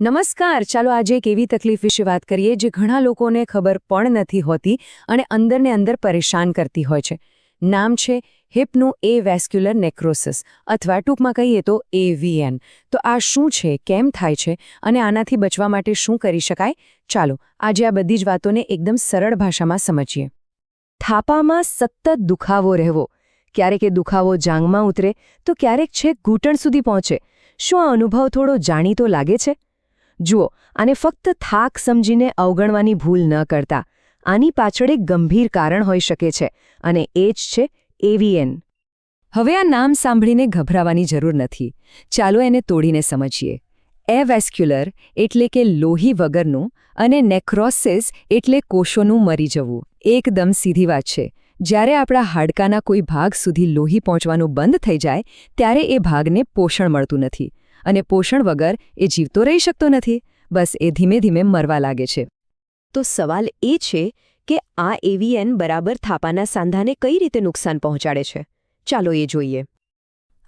નમસ્કાર, ચાલો આજે એક એવી તકલીફ વિશે વાત કરીએ જે ઘણા લોકોને ખબર પણ નથી હોતી અને અંદરને અંદર પરેશાન કરતી હોય છે. નામ છે હિપનું એ વેસ્ક્યુલર નેક્રોસિસ, અથવા ટૂંકમાં કહીએ તો એવીએન. તો આ શું છે, કેમ થાય છે અને આનાથી બચવા માટે શું કરી શકાય? ચાલો, આજે આ બધી જ વાતોને એકદમ સરળ ભાષામાં સમજીએ. થાપામાં સતત દુખાવો રહેવો. ક્યારેક એ દુખાવો જાંગમાં ઉતરે, તો ક્યારેક છે ઘૂંટણ સુધી પહોંચે. શું આ અનુભવ થોડો જાણીતો લાગે છે? જુઓ, આને ફક્ત થાક સમજીને અવગણવાની ભૂલ ન કરતા. આની પાછળ એક ગંભીર કારણ હોઈ શકે છે, અને એ જ છે એવીએન હવે આ નામ સાંભળીને ગભરાવાની જરૂર નથી. ચાલો એને તોડીને સમજીએ. એવેસ્ક્યુલર એટલે કે લોહી વગરનું અને નેક્રોસિસ એટલે કોષોનું મરી જવું. એકદમ સીધી વાત છે. જ્યારે આપણા હાડકાના કોઈ ભાગ સુધી લોહી પહોંચવાનું બંધ થઈ જાય, ત્યારે એ ભાગને પોષણ મળતું નથી. અને પોષણ વગર એ જીવતો રહી શકતો નથી. બસ એ ધીમે ધીમે મરવા લાગે છે. તો સવાલ એ છે કે આ એવીએન બરાબર થાપાના સાંધાને કઈ રીતે નુકસાન પહોંચાડે છે? ચાલો એ જોઈએ.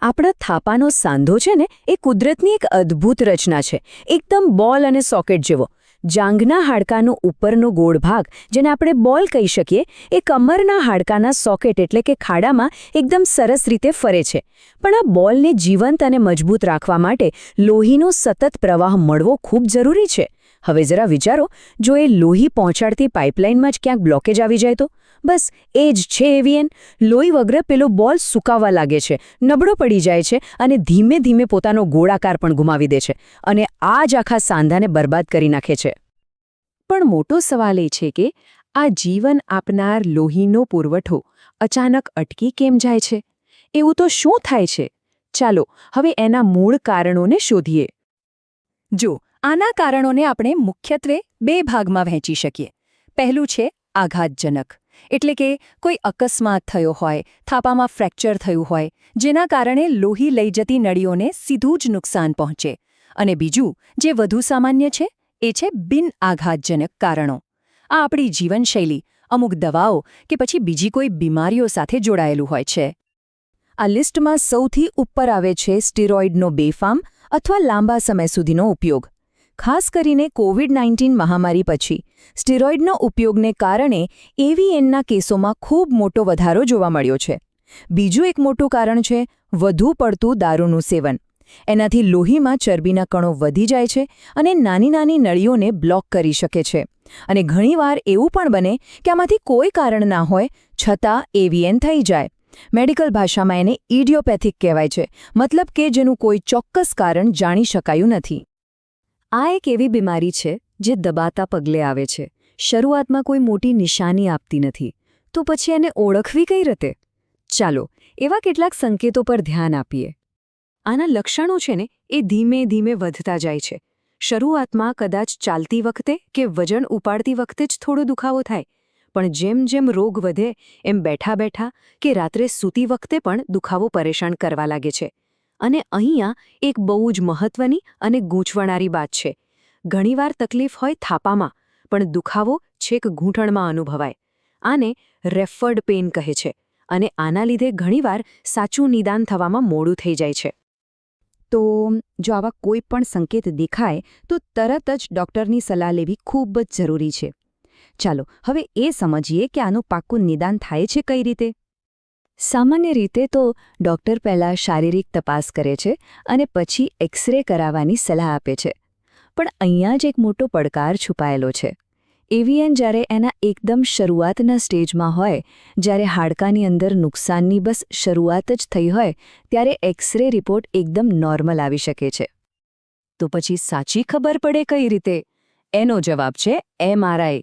આપણા થાપાનો સાંધો છે ને, એ કુદરતની એક અદ્ભુત રચના છે. એકદમ બોલ અને સોકેટ જેવો. જાંઘના હાડકાનો ઉપરનો ગોળ ભાગ, જેને આપણે બોલ કહી શકીએ, એ કમરના હાડકાના સોકેટ એટલે કે ખાડામાં એકદમ સરસ રીતે ફરે છે. પણ આ બોલને જીવંત અને મજબૂત રાખવા માટે લોહીનો સતત પ્રવાહ મળવો ખૂબ જરૂરી છે. હવે જરા વિચારો, જો એ લોહી પહોંચાડતી પાઇપલાઇનમાં જ ક્યાંક બ્લોકેજ આવી જાય તો? બસ, એ જ છે એવીએન. લોહી વગર પેલો બોલ સુકાવા લાગે છે, નબળો પડી જાય છે અને ધીમે ધીમે પોતાનો ગોળાકાર પણ ગુમાવી દે છે અને આ જ આખા સાંધાને બરબાદ કરી નાખે છે. પણ મોટો સવાલ એ છે કે, આ જીવન આપનાર લોહીનો પુરવઠો અચાનક અટકી કેમ જાય છે? એવું તો શું થાય છે? ચાલો, હવે એના મૂળ કારણોને શોધીએ. જો આના કારણોને આપણે મુખ્યત્વે બે ભાગમાં વહેંચી શકીએ. પહેલું છે આઘાતજનક. એટલે કે કોઈ અકસ્માત થયો હોય, થાપામાં ફ્રેક્ચર થયું હોય, જેના કારણે લોહી લઈ જતી નળીઓને સીધું જ નુકસાન પહોંચે. અને બીજું, જે વધુ સામાન્ય છે, એ છે બિન આઘાતજનક કારણો. આ આપણી જીવનશૈલી, અમુક દવાઓ કે પછી બીજી કોઈ બીમારીઓ સાથે જોડાયેલું હોય છે. આ લિસ્ટમાં સૌથી ઉપર આવે છે સ્ટીરોઇડનો બેફામ અથવા લાંબા સમય સુધીનો ઉપયોગ. ખાસ કરીને કોવિડ નાઇન્ટીન મહામારી પછી. સ્ટીરોઇડનો ઉપયોગને કારણે એવીએનના કેસોમાં ખૂબ મોટો વધારો જોવા મળ્યો છે. બીજું એક મોટું કારણ છે, વધુ પડતું દારૂનું સેવન. એનાથી લોહીમાં ચરબીના કણો વધી જાય છે અને નાની નાની નળીઓને બ્લોક કરી શકે છે. અને ઘણીવાર એવું પણ બને કે આમાંથી કોઈ કારણ ના હોય, છતાં એવીએન થઈ જાય. મેડિકલ ભાષામાં એને ઇડિયોપેથિક કહેવાય છે, મતલબ કે જેનું કોઈ ચોક્કસ કારણ જાણી શકાયું નથી. આ એક એવી બીમારી છે, જે દબાતા પગલે આવે છે. શરૂઆતમાં કોઈ મોટી નિશાની આપતી નથી. તો પછી એને ઓળખવી કઈ રીતે? ચાલો, એવા કેટલાક સંકેતો પર ધ્યાન આપીએ. આના લક્ષણો છે ને, એ ધીમે ધીમે વધતા જાય છે. શરૂઆતમાં કદાચ ચાલતી વખતે કે વજન ઉપાડતી વખતે જ થોડો દુખાવો થાય. પણ જેમ જેમ રોગ વધે, એમ બેઠા બેઠા કે રાત્રે સૂતી વખતે પણ દુખાવો પરેશાન કરવા લાગે છે. અને અહીંયા એક બહુ જ મહત્વની અને ગૂંચવણારી વાત છે. ઘણીવાર તકલીફ હોય થાપામાં, પણ દુખાવો છેક ઘૂંટણમાં અનુભવાય. આને રેફર્ડ પેઇન કહે છે અને આના લીધે ઘણીવાર સાચું નિદાન થવામાં મોડું થઈ જાય છે. તો જો આવા કોઈ પણ સંકેત દેખાય, તો તરત જ ડૉક્ટરની સલાહ લેવી ખૂબ જ જરૂરી છે. ચાલો, હવે એ સમજીએ કે આનું પાક્કું નિદાન થાય છે કઈ રીતે. સામાન્ય રીતે તો ડૉક્ટર પહેલાં શારીરિક તપાસ કરે છે અને પછી એક્સરે કરાવવાની સલાહ આપે છે. પણ અહીંયા જ એક મોટો પડકાર છુપાયેલો છે. એવીએન જ્યારે એના એકદમ શરૂઆતના સ્ટેજમાં હોય, જ્યારે હાડકાની અંદર નુકસાનની બસ શરૂઆત જ થઈ હોય, ત્યારે એક્સરે રિપોર્ટ એકદમ નોર્મલ આવી શકે છે. તો પછી સાચી ખબર પડે કઈ રીતે? એનો જવાબ છે એમઆરઆઈ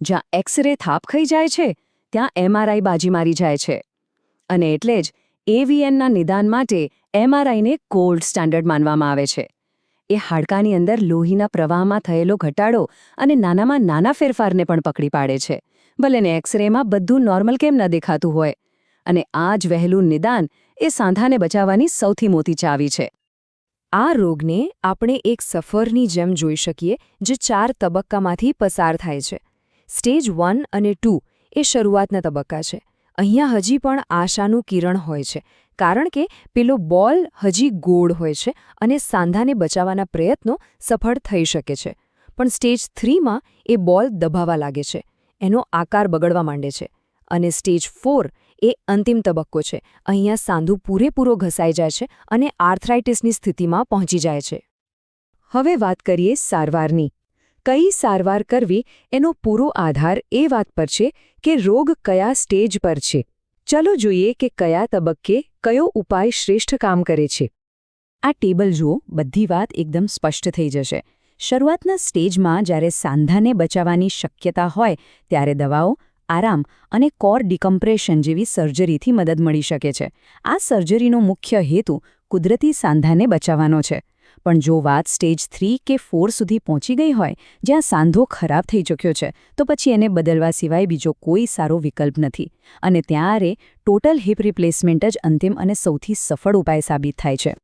જ્યાં એક્સરે થાપ ખાઈ જાય છે, ત્યાં એમઆરઆઈ બાજી મારી જાય છે. અને એટલે જ એવીએનના નિદાન માટે એમઆરઆઈને કોલ્ડ સ્ટાન્ડર્ડ માનવામાં આવે છે. એ હાડકાની અંદર લોહીના પ્રવાહમાં થયેલો ઘટાડો અને નાનામાં નાના ફેરફારને પણ પકડી પાડે છે. ભલે ને એક્સરેમાં બધું નોર્મલ કેમ ન દેખાતું હોય. અને આ જ વહેલું નિદાન એ સાંધાને બચાવવાની સૌથી મોટી ચાવી છે. આ રોગને આપણે એક સફરની જેમ જોઈ શકીએ, જે ચાર તબક્કામાંથી પસાર થાય છે. સ્ટેજ વન અને ટુ એ શરૂઆતના તબક્કા છે. અહીંયા હજી પણ આશાનું કિરણ હોય છે. કારણ કે પેલો બોલ હજી ગોળ હોય છે અને સાંધાને બચાવવાના પ્રયત્નો સફળ થઈ શકે છે. પણ સ્ટેજ થ્રીમાં એ બોલ દબાવા લાગે છે. એનો આકાર બગડવા માંડે છે. અને સ્ટેજ ફોર એ અંતિમ તબક્કો છે. અહીંયા સાંધું પૂરેપૂરો ઘસાઈ જાય છે અને આર્થરાઇટિસની સ્થિતિમાં પહોંચી જાય છે. હવે વાત કરીએ સારવારની. કઈ સારવાર કરવી એનો પૂરો આધાર એ વાત પર છે કે રોગ કયા સ્ટેજ પર છે. ચલો જોઈએ કે કયા તબક્કે કયો ઉપાય શ્રેષ્ઠ કામ કરે છે. આ ટેબલ જુઓ, બધી વાત એકદમ સ્પષ્ટ થઈ જશે. શરૂઆતના સ્ટેજમાં જ્યારે સાંધાને બચાવવાની શક્યતા હોય, ત્યારે દવાઓ, આરામ અને કોર ડિકમ્પ્રેશન જેવી સર્જરીથી મદદ મળી શકે છે. આ સર્જરીનો મુખ્ય હેતુ કુદરતી સાંધાને બચાવવાનો છે. પણ જો વાત સ્ટેજ થ્રી કે ફોર સુધી પહોંચી ગઈ હોય, જ્યાં સાંધો ખરાબ થઈ ચૂક્યો છે, તો પછી એને બદલવા સિવાય બીજો કોઈ સારો વિકલ્પ નથી. અને ત્યારે ટોટલ હિપ રિપ્લેસમેન્ટ જ અંતિમ અને સૌથી સફળ ઉપાય સાબિત થાય છે.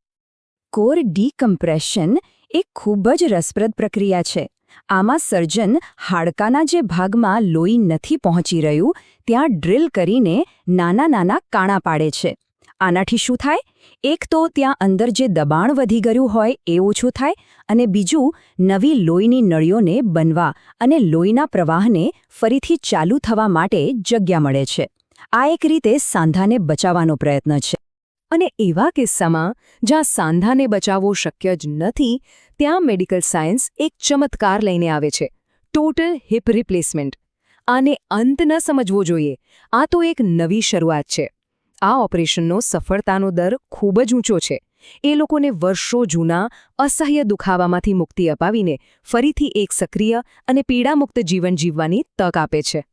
કોર ડીકમ્પ્રેશન એ ખૂબ જ રસપ્રદ પ્રક્રિયા છે. આમાં સર્જન હાડકાના જે ભાગમાં લોહી નથી પહોંચી રહ્યું, ત્યાં ડ્રિલ કરીને નાના નાના કાણા પાડે છે. આનાથી શું થાય? એક તો ત્યાં અંદર જે દબાણ વધી ગયું હોય એ ઓછું થાય અને બીજું નવી લોહીની નળીઓને બનવા અને લોહીના પ્રવાહને ફરીથી ચાલુ થવા માટે જગ્યા મળે છે. આ એક રીતે સાંધાને બચાવવાનો પ્રયત્ન છે. અને એવા કિસ્સામાં જ્યાં સાંધાને બચાવવો શક્ય જ નથી, ત્યાં મેડિકલ સાયન્સ એક ચમત્કાર લઈને આવે છે. Total hip replacement. આને અંત ન સમજવો જોઈએ. આ તો એક નવી શરૂઆત છે. આ ઓપરેશનનો સફળતાનો દર ખૂબ જ ઊંચો છે. એ લોકોને વર્ષો જૂના, અસહ્ય દુખાવામાંથી મુક્તિ અપાવીને ફરીથી એક સક્રિય અને પીડામુક્ત જીવન જીવવાની તક આપે છે.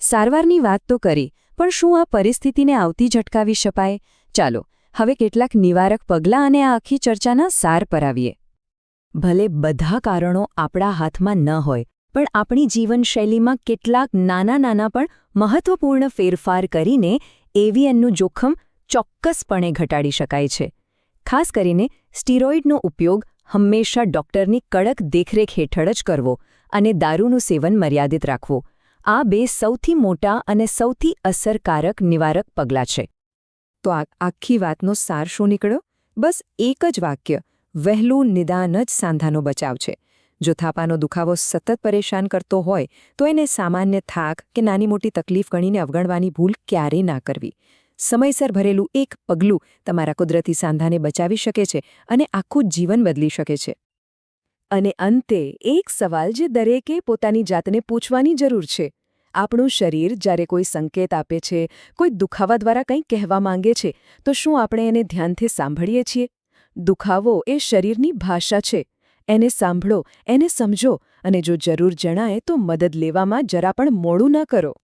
સારવારની વાત તો કરી, પણ શું આ પરિસ્થિતિને આવતી ઝટકાવી શકાય? ચાલો, હવે કેટલાક નિવારક પગલાં અને આ આખી ચર્ચાના સાર પર આવીએ. ભલે બધા કારણો આપણા હાથમાં ન હોય, પણ આપણી જીવનશૈલીમાં કેટલાક નાના નાના પણ મહત્વપૂર્ણ ફેરફાર કરીને એવીએનનું જોખમ ચોક્કસપણે ઘટાડી શકાય છે. ખાસ કરીને સ્ટીરોઇડનો ઉપયોગ હંમેશા ડોક્ટરની કડક દેખરેખ હેઠળ જ કરવો અને દારૂનું સેવન મર્યાદિત રાખવું. આ બે સૌથી મોટા અને સૌથી અસરકારક નિવારક પગલાં છે. તો આ આખી વાતનો સાર શું નીકળ્યો? બસ એક જ વાક્ય, વહેલું, નિદાન જ સાંધાનો બચાવ છે. જો થાપાનો દુખાવો સતત પરેશાન કરતો હોય, તો એને સામાન્ય થાક કે નાની મોટી તકલીફ ગણીને અવગણવાની ભૂલ ક્યારેય ના કરવી. સમયસર ભરેલું એક પગલું તમારા કુદરતી સાંધાને બચાવી શકે છે અને આખું જીવન બદલી શકે છે. અને અંતે એક સવાલ જે દરેકે પોતાની જાતને પૂછવાની જરૂર છે. આપણું શરીર જ્યારે કોઈ સંકેત આપે છે, કોઈ દુખાવા દ્વારા કંઈ કહેવા માંગે છે, તો શું આપણે એને ધ્યાનથી સાંભળીએ છીએ? દુખાવો એ શરીરની ભાષા છે. એને સાંભળો, એને સમજો અને જો જરૂર જણાય તો મદદ લેવામાં જરા પણ મોડું ન કરો.